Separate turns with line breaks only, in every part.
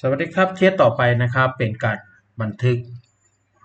สวัสดีครับเคสต่อไปนะครับเป็นการบันทึก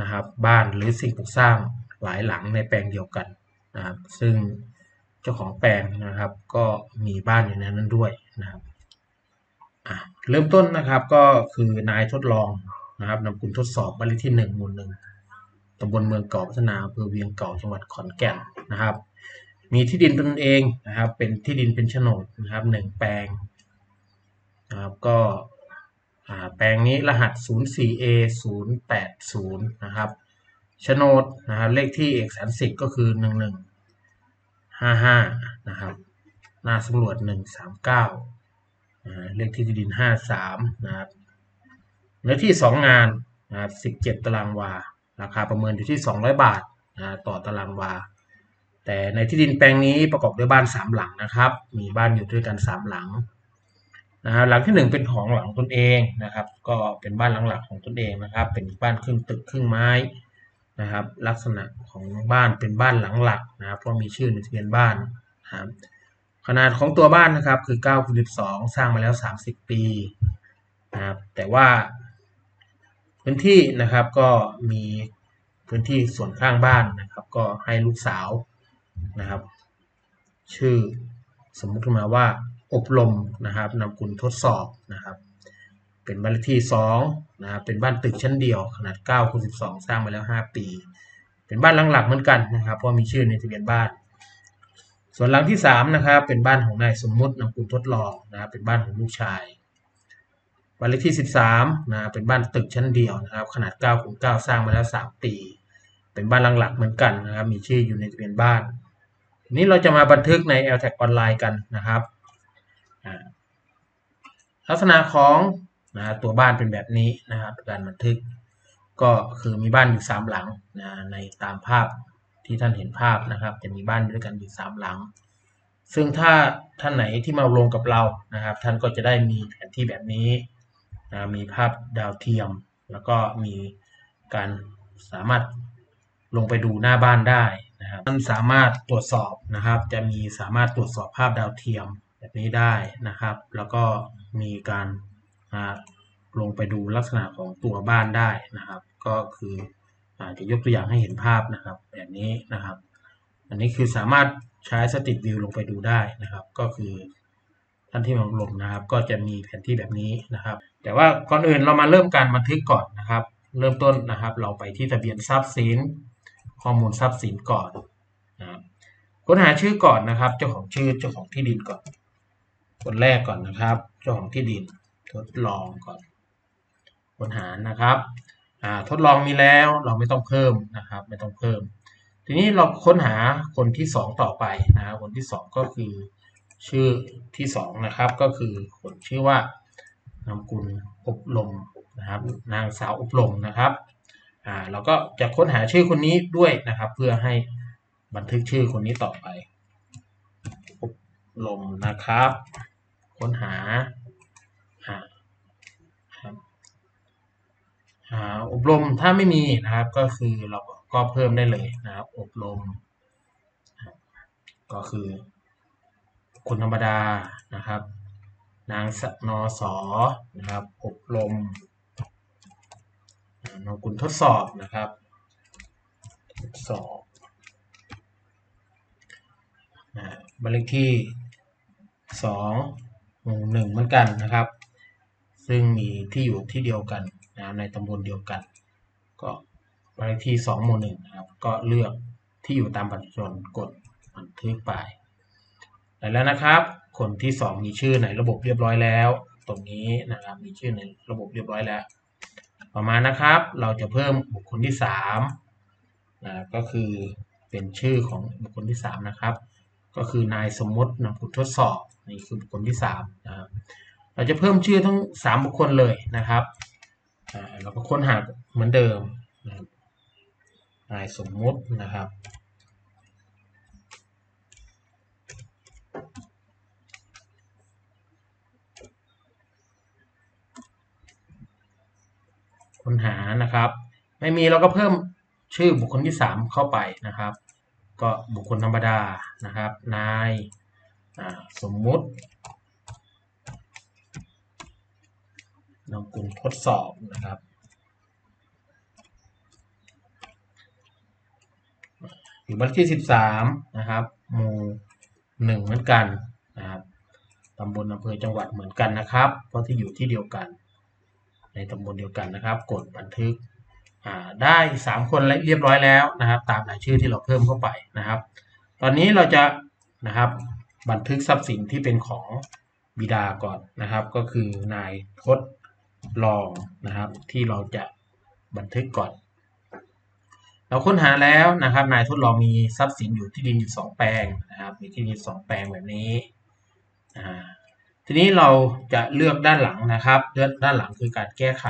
นะครับบ้านหรือสิ่งปลูกสร้างหลายหลังในแปลงเดียวกันนะครับซึ่งเจ้าของแปลงนะครับ ก็มีบ้านอยู่ในนั้นด้วยนะครับเริ่มต้นนะครับก็คือนายทดลองนะครับนำคุณทดสอบบ้านเลขที่หนึ่งหมู่หนึ่งตำบลเมืองเก่าพัฒนาอำเภอเวียงเก่าจังหวัดขอนแก่นนะครับ มีที่ดินตนเองนะครับ เป็นที่ดินเป็นโฉนดนะครับหนึ่งแปลงนะครับก็ ลงนี้รหัส 04A 080 นะครับโฉนดนะครับเลขที่เอกสารสิทธิ์ก็คือ 1155 นะครับหน้าสำรวจ 139อ่าเลขที่ที่ดิน 53 นะครับเนื้อที่ 2 งานนะครับ17 ตารางวา ราคาประเมินอยู่ที่ 200 บาทนะต่อตารางวา แต่ในที่ดินแปลงนี้ประกอบด้วยบ้าน 3 หลังนะครับ มีบ้านอยู่ด้วยกัน 3 หลัง นะครับหลังที่หนึ่งเป็นของหลังตนเองนะครับ ก็เป็นบ้านหลังหลักของตนเองนะครับ เป็นบ้านครึ่งตึกครึ่งไม้นะครับ ลักษณะของบ้านเป็นบ้านหลังหลักนะครับเพราะมีชื่อในทะเบียนบ้านนะครับขนาดของตัวบ้านนะครับคือ9คูณ12 สร้างมาแล้ว 30 ปีนะครับแต่ว่าพื้นที่นะครับก็มีพื้นที่ส่วนข้างบ้านนะครับ ก็ให้ลูกสาวนะครับ ชื่อสมมุติมาว่า อบรมนะครับนำคุณทดสอบนะครับ เป็นบ้านเลขที่2นะครับเป็นบ้านตึกชั้นเดียว ขนาด9คูณ12 สร้างมาแล้ว 5 ปี เป็นบ้านหลังหลักเหมือนกันนะครับ เพราะมีชื่อในทะเบียนบ้าน ส่วนหลังที่3นะครับเป็นบ้านของนายสมมุตินำคุณทดลองนะครับเป็นบ้านของลูกชายบ้านเลขที่ 13นะเป็นบ้านตึกชั้นเดียวนะครับ ขนาด9คูณ9สร้างมาแล้ว 3 ปี เป็นบ้านหลังหลักเหมือนกันนะครับ มีชื่ออยู่ในทะเบียนบ้านทีนี้เราจะมาบันทึกใน l t a g ออนไลน์กันนะครับ ลักษณะของนะตัวบ้านเป็นแบบนี้นะครับการบันทึกก็คือมีบ้านอยู่สามหลังนะในตามภาพที่ท่านเห็นภาพนะครับ จะมีบ้านด้วยกันอยู่สามหลัง ซึ่งถ้าท่านไหนที่มาลงกับเรานะครับ ท่านก็จะได้มีแผนที่แบบนี้นะมีภาพดาวเทียม แล้วก็มีการสามารถลงไปดูหน้าบ้านได้นะครับท่านสามารถตรวจสอบนะครับ จะมีสามารถตรวจสอบภาพดาวเทียม แบบนี้ได้นะครับ แล้วก็มีการลงไปดูลักษณะของตัวบ้านได้นะครับ ก็คืออาจจะยกตัวอย่างให้เห็นภาพนะครับ แบบนี้นะครับ อันนี้คือสามารถใช้สติวิวลงไปดูได้นะครับ ก็คือท่านที่มาลงนะครับ ก็จะมีแผนที่แบบนี้นะครับ แต่ว่าก่อนอื่นเรามาเริ่มการบันทึกก่อนนะครับ เริ่มต้นนะครับ เราไปที่ทะเบียนทรัพย์สิน ข้อมูลทรัพย์สินก่อนนะครับค้นหาชื่อก่อนนะครับ เจ้าของชื่อเจ้าของที่ดินก่อน คนแรกก่อนนะครับ เจ้าของที่ดินทดลองก่อนค้นหานะครับทดลองมีแล้วเราไม่ต้องเพิ่มนะครับ ไม่ต้องเพิ่ม ทีนี้เราค้นหาคนที่สองต่อไปนะครับคนที่สองก็คือชื่อที่สองนะครับ ก็คือคนชื่อว่านามกุลอบรมนะครับ นางสาวอบรมนะครับอ่าเราก็จะค้นหาชื่อคนนี้ด้วยนะครับ เพื่อให้บันทึกชื่อคนนี้ต่อไปอบรมนะครับ ค้นหาอ่าครับอ่าอบรมถ้าไม่มีนะครับก็คือเราก็เพิ่มได้เลยนะครับ อบรม ก็คือ คนธรรมดานะครับ นางสนอสอนะครับ อบรมนองกุลทดสอบนะครับทดสอบอ่าบันเลขที่สอง หมู่หนึ่งเหมือนกันนะครับ ซึ่งมีที่อยู่ที่เดียวกันนะในตำบลเดียวกัน ก็บันเลขที่สองหมู่หนึ่งนะครับ ก็เลือกที่อยู่ตามบัตรประชาชนกดบันทึกไปได้แล้วนะครับ คนที่สองมีชื่อในระบบเรียบร้อยแล้ว ตรงนี้นะครับมีชื่อในระบบเรียบร้อยแล้ว ต่อมานะครับ เราจะเพิ่มบุคคลที่สามนะก็คือเป็นชื่อของบุคคลที่สามนะครับ ก็คือนายสมมตินำผลทดสอบนี่คือบุคคลที่สามนะครับเราจะเพิ่มชื่อทั้งสามบุคคลเลยนะครับเราก็ค้นหาเหมือนเดิมนะนายสมมตินะครับค้นหานะครับ ไม่มีเราก็เพิ่มชื่อบุคคลที่สามเข้าไปนะครับ ก็บุคคลธรรมดานะครับ นายสมมุตินามสกุลทดสอบนะครับ อยู่บ้านที่สิบสามนะครับหมู่หนึ่งเหมือนกันนะครับตำบลอำเภอจังหวัดเหมือนกันนะครับ เพราะที่อยู่ที่เดียวกัน ในตำบลเดียวกันนะครับ กดบันทึก ได้สามคนเรียบร้อยแล้วนะครับ ตามรายชื่อที่เราเพิ่มเข้าไปนะครับ ตอนนี้เราจะนะครับบันทึกทรัพย์สินที่เป็นของบิดาก่อนนะครับ ก็คือนายทดลองนะครับ ที่เราจะบันทึกก่อน เราค้นหาแล้วนะครับ นายทดลองมีทรัพย์สินอยู่ที่ดินอยู่สองแปลงนะครับ มีที่ดินสองแปลงแบบนี้ทีนี้เราจะเลือกด้านหลังนะครับเลือกด้านหลังคือการแก้ไข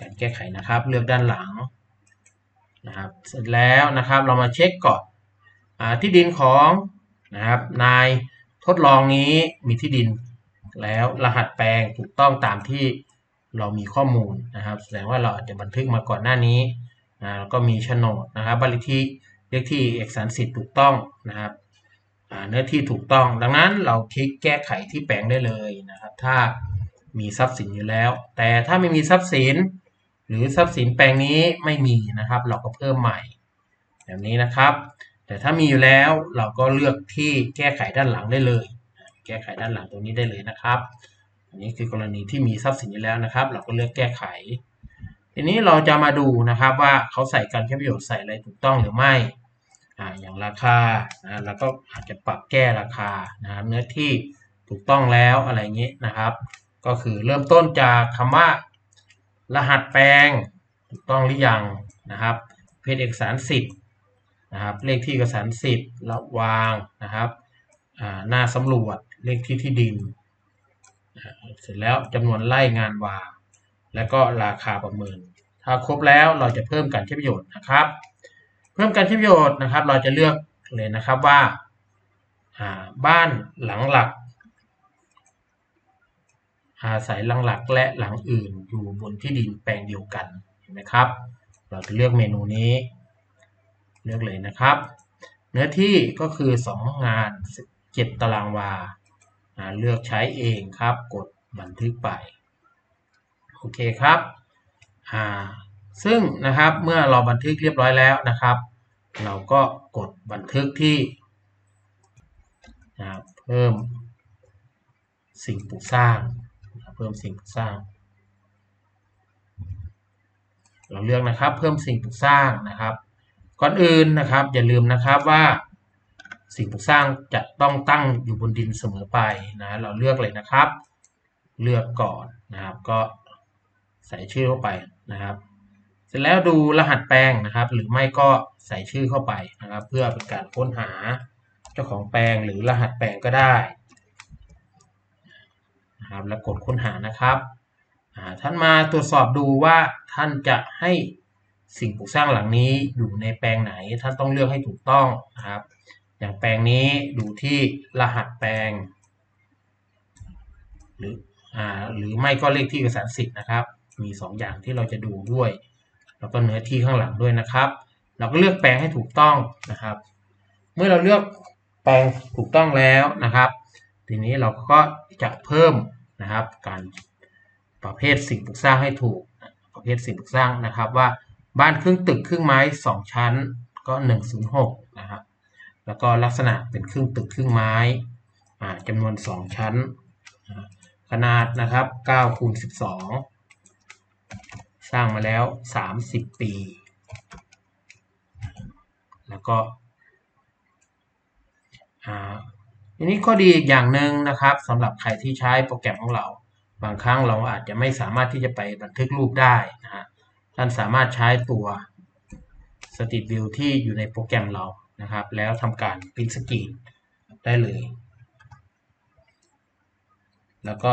การแก้ไขนะครับ เลือกด้านหลังนะครับ เสร็จแล้วนะครับเรามาเช็คก่อนอที่ดินของนะครับนายทดลองนี้มีที่ดิน แล้วรหัสแปลงถูกต้องตามที่เรามีข้อมูลนะครับ แสดงว่าเราอาจจะบันทึกมาก่อนหน้านี้อ่าแล้วก็มีโฉนดนะครับบัตรที่เลขที่เอกสารสิทธิ์ถูกต้องนะครับเนื้อที่ถูกต้อง ดังนั้นเราคลิกแก้ไขที่แปลงได้เลยนะครับ ถ้ามีทรัพย์สินอยู่แล้ว แต่ถ้าไม่มีทรัพย์สิน หรือทรัพย์สินแปลงนี้ไม่มีนะครับ เราก็เพิ่มใหม่ แบบนี้นะครับ แต่ถ้ามีอยู่แล้วเราก็เลือกที่แก้ไขด้านหลังได้เลย แก้ไขด้านหลังตรงนี้ได้เลยนะครับ อันนี้คือกรณีที่มีทรัพย์สินอยู่แล้วนะครับ เราก็เลือกแก้ไข ทีนี้เราจะมาดูนะครับว่าเขาใส่การใช้ประโยชน์ใส่อะไรถูกต้องหรือไม่อ่าอย่างราคานะเราก็อาจจะปรับแก้ราคานะครับเนื้อที่ถูกต้องแล้วอะไรเงี้ยนะครับ ก็คือเริ่มต้นจากคำว่า รหัสแปลงถูกต้องหรือยังนะครับ เพศเอกสารสิทธิ์นะครับ เลขที่เอกสารสิทธิ์ระวางนะครับหน้าสำรวจเลขที่ที่ดิน เสร็จแล้วจำนวนไร่งานวา แล้วก็ราคาประเมิน ถ้าครบแล้วเราจะเพิ่มการใช้ประโยชน์นะครับ เพิ่มการใช้ประโยชน์นะครับ เราจะเลือกเลยนะครับว่าบ้านหลังหลัก อาศัยหลังหลักและหลังอื่นอยู่บนที่ดินแปลงเดียวกันเห็นไหมครับ เราจะเลือกเมนูนี้ เลือกเลยนะครับ เนื้อที่ก็คือ 2 งาน 7 ตารางวาเลือกใช้เองครับกดบันทึกไปโอเคครับซึ่งนะครับเมื่อเราบันทึกเรียบร้อยแล้วนะครับ เราก็กดบันทึกที่เพิ่มสิ่งปลูกสร้าง พิ่มสิ่งปลูกสร้าง เราเลือกนะครับ เพิ่มสิ่งปลูกสร้างนะครับ ก่อนอื่นนะครับ อย่าลืมนะครับว่าสิ่งปลูกสร้างจะต้องตั้งอยู่บนดินเสมอไปนะ เราเลือกเลยนะครับ เลือกก่อนนะครับ ก็ใส่ชื่อเข้าไปนะครับ เสร็จแล้วดูรหัสแปลงนะครับ หรือไม่ก็ใส่ชื่อเข้าไปนะครับ เพื่อเป็นการค้นหาเจ้าของแปลงหรือรหัสแปลงก็ได้ นะครับ แล้วกดค้นหานะครับท่านมาตรวจสอบดูว่าท่านจะให้สิ่งปลูกสร้างหลังนี้อยู่ในแปลงไหน ท่านต้องเลือกให้ถูกต้องนะครับ อย่างแปลงนี้ดูที่รหัสแปลง หรืออ่าหรือไม่ก็เลขที่เอกสารสิทธิ์นะครับ มี 2 อย่างที่เราจะดูด้วย แล้วก็เนื้อที่ข้างหลังด้วยนะครับ เราก็เลือกแปลงให้ถูกต้องนะครับ เมื่อเราเลือกแปลงถูกต้องแล้วนะครับ ทีนี้เราก็จะเพิ่ม นะครับ การประเภทสิ่งปลูกสร้างให้ถูก ประเภทสิ่งปลูกสร้างนะครับว่าบ้านครึ่งตึกครึ่งไม้ 2 ชั้นก็ 106นะครับแล้วก็ลักษณะเป็นครึ่งตึกครึ่งไม้จำนวน 2 ชั้น ขนาดนะครับ9คูณ12 สร้างมาแล้ว 30 ปี แล้วก็ ทีนี้ข้อดีอีกอย่างหนึ่งนะครับสำหรับใครที่ใช้โปรแกรมของเรา บางครั้งเราอาจจะไม่สามารถที่จะไปบันทึกรูปได้นะฮะท่านสามารถใช้ตัว Street View ที่อยู่ในโปรแกรมเรานะครับ แล้วทำการพิ n สกรีนได้เลย แล้วก็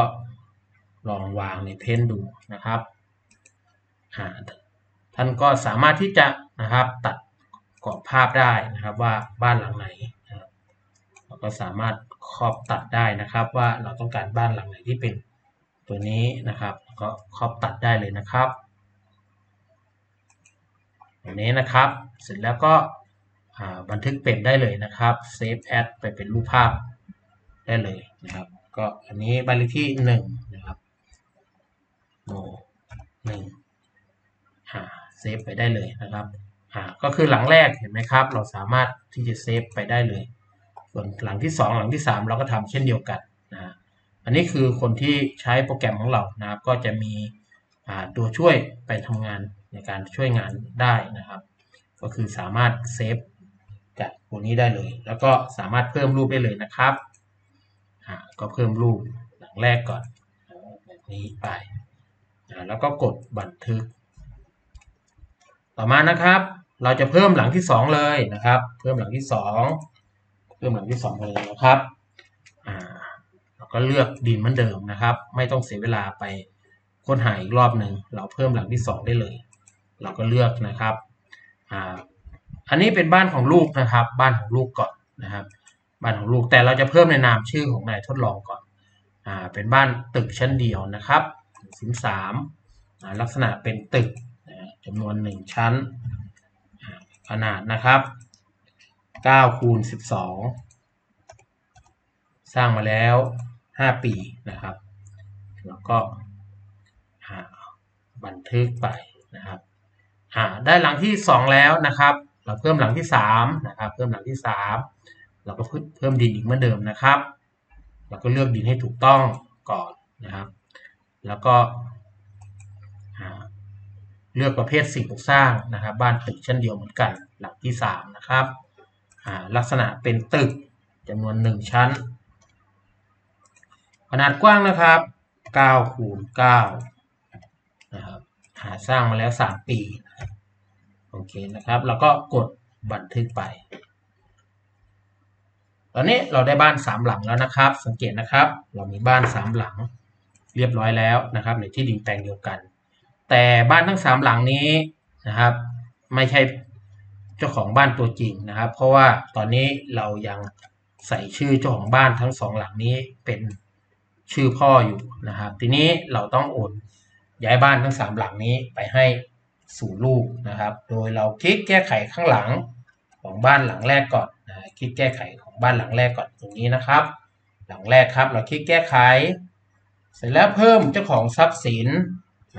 ลองวางในเพนดูนะครับท่านก็สามารถที่จะนะครับตัดกรอบภาพได้นะครับว่าบ้านหลังไหน เราก็สามารถครอบตัดได้นะครับ ว่าเราต้องการบ้านหลังไหนที่เป็นตัวนี้นะครับก็ครอบตัดได้เลยนะครับอย่งนี้นะครับ เสร็จแล้วก็บันทึกเป็นได้เลยนะครับเซฟแอดไปเป็นรูปภาพได้เลยนะครับ ก็อันนี้บ้านเลขที่หนึ่งนะครับโมหนึ่งหาเซฟไปได้เลยนะครับก็คือหลังแรกเห็นไหมครับ เราสามารถที่จะเซฟไปได้เลย ส่วนหลังที่ 2 หลังที่ 3 เราก็ทำเช่นเดียวกันนะอันนี้คือคนที่ใช้โปรแกรมของเรานะครับก็จะมีอ่าตัวช่วยไปทำงานในการช่วยงานได้นะครับ ก็คือสามารถเซฟจากตัวนี้ได้เลย แล้วก็สามารถเพิ่มรูปได้เลยนะครับอ่าก็เพิ่มรูปหลังแรกก่อนแบบนี้ไปอ่าแล้วก็กดบันทึก ต่อมานะครับ เราจะเพิ่มหลังที่ 2 เลยนะครับ เพิ่มหลังที่ 2 เพิ่มหลังที่2เลยนะครับอ่าเราก็เลือกดินเหมือนเดิมนะครับ ไม่ต้องเสียเวลาไปค้นหาอีกรอบหนึ่งเราเพิ่มหลังที่2ได้เลย เราก็เลือกนะครับอ่าอันนี้เป็นบ้านของลูกนะครับ บ้านของลูกก่อนนะครับ บ้านของลูกแต่เราจะเพิ่มในนามชื่อของนายทดลองก่อนอ่าเป็นบ้านตึกชั้นเดียวนะครับสินสามอ่าลักษณะเป็นตึกจำนวน1ชั้นขนาดนะครับ 9คูณ12 สร้างมาแล้ว 5 ปีนะครับ แล้วก็บันทึกไปนะครับได้หลังที่ 2 แล้วนะครับ เราเพิ่มหลังที่3นะครับเพิ่มหลังที่ 3 เราก็เพิ่มดินอีกเหมือนเดิมนะครับ เราก็เลือกดินให้ถูกต้องก่อนนะครับ แล้วก็เลือกประเภทสิ่งปลูกสร้างนะครับ บ้านตึกเช่นเดียวเหมือนกันหลังที่3นะครับ ลักษณะเป็นตึกจำนวน 1 ชั้น ขนาดกว้างนะครับ9คูณ9นะครับหาสร้างมาแล้ว 3 ปีโอเคนะครับแล้วก็กดบันทึกไป ตอนนี้เราได้บ้าน 3 หลังแล้วนะครับ สังเกตนะครับ เรามีบ้าน 3 หลังเรียบร้อยแล้วนะครับ ในที่ดินแปลงเดียวกัน แต่บ้านทั้ง 3 หลังนี้นะครับ ไม่ใช่ เจ้าของบ้านตัวจริงนะครับ เพราะว่าตอนนี้เรายังใส่ชื่อเจ้าของบ้านทั้งสองหลังนี้เป็นชื่อพ่ออยู่นะครับ ทีนี้เราต้องโอนย้ายบ้านทั้งสามหลังนี้ไปให้สู่ลูกนะครับ โดยเราคลิกแก้ไขข้างหลังของบ้านหลังแรกก่อนนะคลิกแก้ไขของบ้านหลังแรกก่อนตรงนี้นะครับ หลังแรกครับ เราคลิกแก้ไข เสร็จแล้วเพิ่มเจ้าของทรัพย์สิน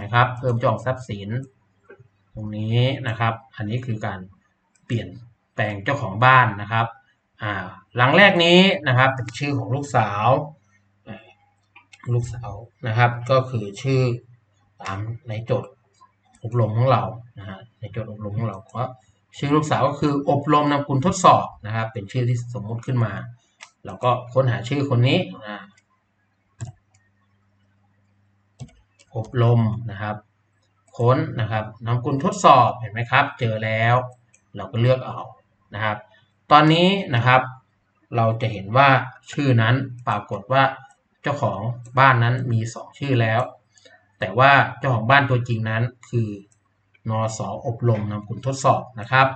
นะครับ เพิ่มเจ้าของทรัพย์สิน ตรงนี้นะครับ อันนี้คือการ ปลี่ยนแปลงเจ้าของบ้านนะครับอ่าหลังแรกนี้นะครับเป็นชื่อของลูกสาวลูกสาวนะครับ ก็คือชื่อตามในโจทย์อบรมของเรานะฮะในโจทย์อบรมของเราก็ชื่อลูกสาวก็คืออบรมนำคุณทดสอบนะครับ เป็นชื่อที่สมมุติขึ้นมาเราก็ค้นหาชื่อคนนี้นะอบรมนะครับ ค้นนะครับนำคุณทดสอบเห็นไหมครับ เจอแล้ว เราก็เลือกเอานะครับ ตอนนี้นะครับเราจะเห็นว่าชื่อนั้นปรากฏว่าเจ้าของบ้านนั้นมี 2 ชื่อแล้ว แต่ว่าเจ้าของบ้านตัวจริงนั้นคือนอสออบรมนำคุณทดสอบนะครับ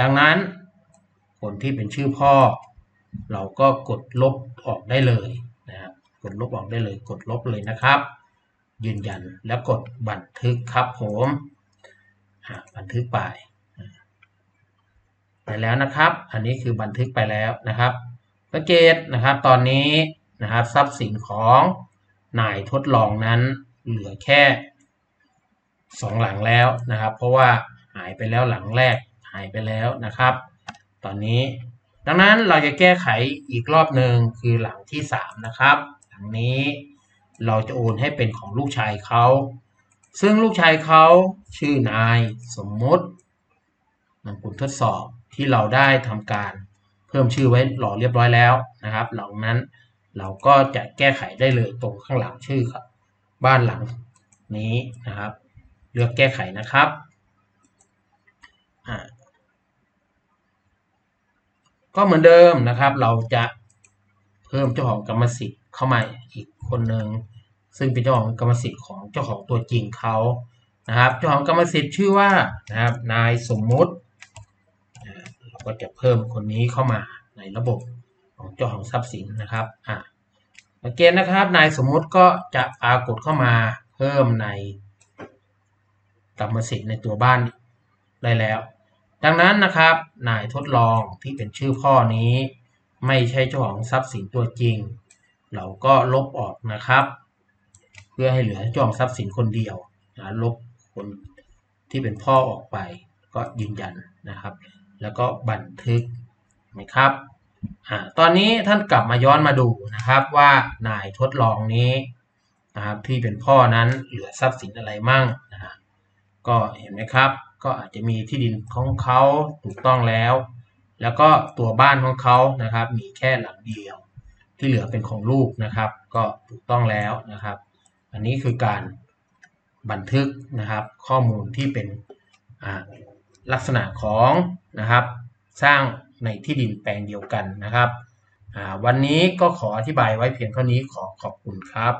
ดังนั้นคนที่เป็นชื่อพ่อ เราก็กดลบออกได้เลยนะครับกดลบออกได้เลย กดลบเลยนะครับ ยืนยันแล้วกดบันทึกครับผมบันทึกไป ไปแล้วนะครับ อันนี้คือบันทึกไปแล้วนะครับสังเกตนะครับ ตอนนี้นะครับทรัพย์สินของนายทดลองนั้นเหลือแค่สองหลังแล้วนะครับ เพราะว่าหายไปแล้วหลังแรกหายไปแล้วนะครับ ตอนนี้ดังนั้นเราจะแก้ไขอีกรอบหนึ่งคือหลังที่ 3 นะครับ หลังนี้เราจะโอนให้เป็นของลูกชายเขา ซึ่งลูกชายเขาชื่อนายสมมุตินำคุณทดสอบ ที่เราได้ทำการเพิ่มชื่อไว้หล่อเรียบร้อยแล้วนะครับ หลังนั้นเราก็จะแก้ไขได้เลยตรงข้างหลังชื่อครับ บ้านหลังนี้นะครับ เลือกแก้ไขนะครับก็เหมือนเดิมนะครับ เราจะเพิ่มเจ้าของกรรมสิทธิ์เข้ามาอีกคนหนึ่งซึ่งเป็นเจ้าของกรรมสิทธิ์ของเจ้าของตัวจริงเขานะครับ เจ้าของกรรมสิทธิ์ชื่อว่านะครับนายสมมุติ เราก็จะเพิ่มคนนี้เข้ามาในระบบของเจ้าของทรัพย์สินนะครับอ่าสังเกตนะครับนายสมมุติก็จะปรากฏเข้ามาเพิ่มในกรรมสิทธิ์ในตัวบ้านได้แล้ว ดังนั้นนะครับนายทดลองที่เป็นชื่อพ่อนี้ ไม่ใช่เจ้าของทรัพย์สินตัวจริง เราก็ลบออกนะครับ เพื่อให้เหลือเจ้าของทรัพย์สินคนเดียวนะลบคนที่เป็นพ่อออกไปก็ยืนยันนะครับ แล้วก็บันทึกนะครับอตอนนี้ท่านกลับมาย้อนมาดูนะครับว่านายทดลองนี้นะครับที่เป็นพ่อนั้นเหลือทรัพย์สินอะไรมั่งนะก็เห็นไหมครับ ก็อาจจะมีที่ดินของเขาถูกต้องแล้ว แล้วก็ตัวบ้านของเขานะครับ มีแค่หลังเดียว ที่เหลือเป็นของลูกนะครับ ก็ถูกต้องแล้วนะครับ อันนี้คือการบันทึกนะครับข้อมูลที่เป็นอ่า ลักษณะของนะครับ สร้างในที่ดินแปลงเดียวกันนะครับ วันนี้ก็ขออธิบายไว้เพียงเท่านี้ขอขอบคุณครับ